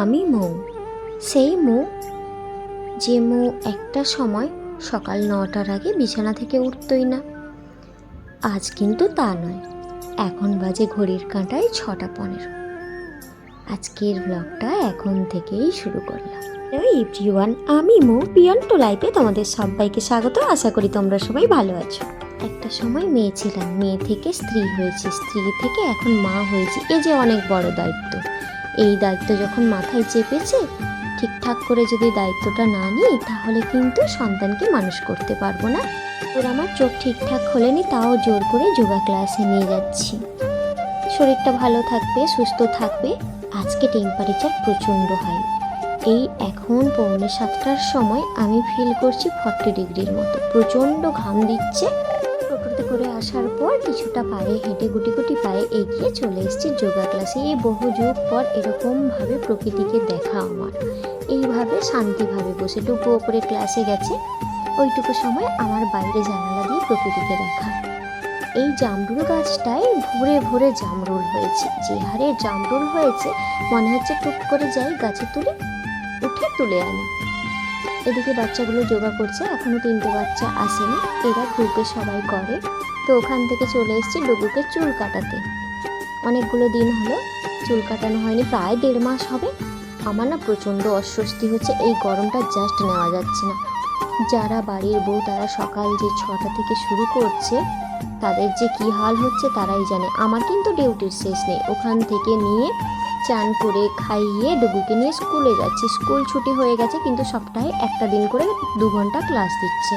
আমি মৌ। সেই মৌ যে মৌ একটা সময় সকাল নটার আগে বিছানা থেকে উঠতই না। আজ কিন্তু তা নয়, এখন বাজে ঘড়ির কাঁটায় ছটা পনেরো। আজকের ব্লগটা এখন থেকেই শুরু করলাম। এভরিওয়ান আমি মো, পিয়ন টু লাইফে তোমাদের সবাইকে স্বাগত। আশা করি তোমরা সবাই ভালো আছো। একটা সময় মেয়ে ছিলাম, মেয়ে থেকে স্ত্রী হয়েছে, স্ত্রী থেকে এখন মা হয়েছে, এ যে অনেক বড় দায়িত্ব। এই দায়িত্ব যখন মাথায় চেপেছে, ঠিকঠাক করে যদি দায়িত্বটা না নিই, তাহলে কিন্তু সন্তানকে মানুষ করতে পারব না। ওর আমার চোখ ঠিকঠাক খোলেনি, তাও জোর করে যোগা ক্লাসে নিয়ে যাচ্ছি। শরীরটা ভালো থাকবে, সুস্থ থাকবে। আজকে টেম্পারেচার প্রচণ্ড হাই এই এখন পৌনে সাতটার সময় আমি ফিল করছি ফর্টি ডিগ্রির মতো। প্রচণ্ড ঘাম দিচ্ছে। টোটোতে করে আসার পর কিছুটা পায়ে হেঁটে গুটি গুটি পায়ে এগিয়ে চলে এসেছি যোগা ক্লাসে। এই বহু যুগ পর এরকমভাবে প্রকৃতিকে দেখা আমার। এইভাবে শান্তিভাবে বসে টুকু ওপরে ক্লাসে গেছে। ওইটুকু সময় আমার বাইরে জানালা দিয়ে প্রকৃতিকে দেখা। এই জামরুল গাছটায় ভরে ভরে জামরুল হয়েছে। যে হারে জামরুল হয়েছে, মনে হচ্ছে টুক করে যাই গাছে তুলে, উঠে তুলে আনি। এদিকে বাচ্চাগুলো যোগা করছে, এখনও তিনটে বাচ্চা আসেনি, এরা গ্রুপে সবাই করে। তো ওখান থেকে চলে এসেছি ডুগুকে চুল কাটাতে। অনেকগুলো দিন হলো চুল কাটানো হয়নি, প্রায় দেড় মাস হবে। আমার না প্রচণ্ড অস্বস্তি হচ্ছে, এই গরমটা জাস্ট নেওয়া যাচ্ছে না। যারা বাড়ির বউ, তারা সকাল যে ছটা থেকে শুরু করছে, তাদের যে কি হাল হচ্ছে তারাই জানে। আমার কিন্তু ডিউটির শেষ নেই। ওখান থেকে নিয়ে চান করে খাইয়ে ডুবুকে নিয়ে স্কুলে যাচ্ছি। স্কুল ছুটি হয়ে গেছে, কিন্তু সপ্তাহে একটা দিন করে দু ঘণ্টা ক্লাস দিচ্ছে।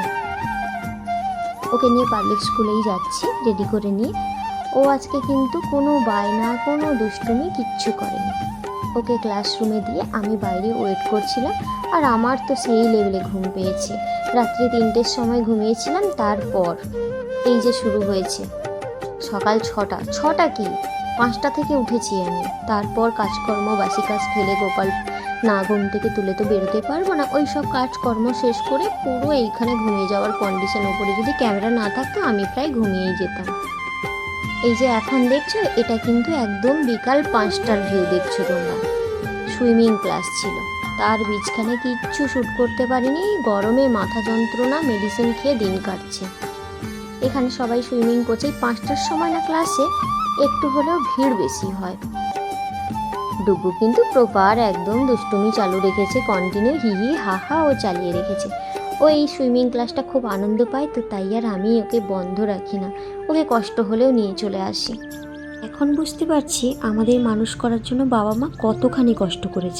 ওকে নিয়ে পাবলিক স্কুলেই যাচ্ছি রেডি করে নিয়ে। ও আজকে কিন্তু কোনো বায়না, কোনো দুষ্টুমি কিচ্ছু করেনি। ওকে ক্লাসরুমে দিয়ে আমি বাইরে ওয়েট করছিলাম, আর আমার তো সেই লেভেলে ঘুম পেয়েছে। রাত্রি তিনটের সময় ঘুমিয়েছিলাম, তারপর এই যে শুরু হয়েছে। সকাল ছটা ছটা কি? পাঁচটা থেকে উঠেছি আমি। তারপর কাজকর্ম, বাসি কাজ ফেলে গোপাল না ঘুম থেকে তুলে তো বেরোতে পারব না। ওই সব কাজকর্ম শেষ করে পুরো এইখানে ঘুমিয়ে যাওয়ার কন্ডিশন ওপরে যদি ক্যামেরা না থাকতো আমি প্রায় ঘুমিয়েই যেতাম। এই যে এখন দেখছ, এটা কিন্তু একদম বিকাল পাঁচটার ভিউ দেখছ তোমরা। সুইমিং ক্লাস ছিল। তার বীজখানে কিচ্ছু শ্যুট করতে পারিনি। গরমে মাথা যন্ত্রণা মেডিসিন খেয়ে দিন কাটছে। এখানে সবাই সুইমিং করছে। পাঁচটার সময় না ক্লাসে একটু হলেও ভিড় বেশি হয়। ডুবু কিন্তু প্রপার একদম দুষ্টুমি চালু রেখেছে কন্টিনিউ হি হি হা হা ও চালিয়ে রেখেছে। ও এই সুইমিং ক্লাসটা খুব আনন্দ পায়, তো তাই আর আমি ওকে বন্ধ রাখি না। ওকে কষ্ট হলেও নিয়ে চলে আসি। এখন বুঝতে পারছি আমাদের মানুষ করার জন্য বাবা মা কতখানি কষ্ট করেছে।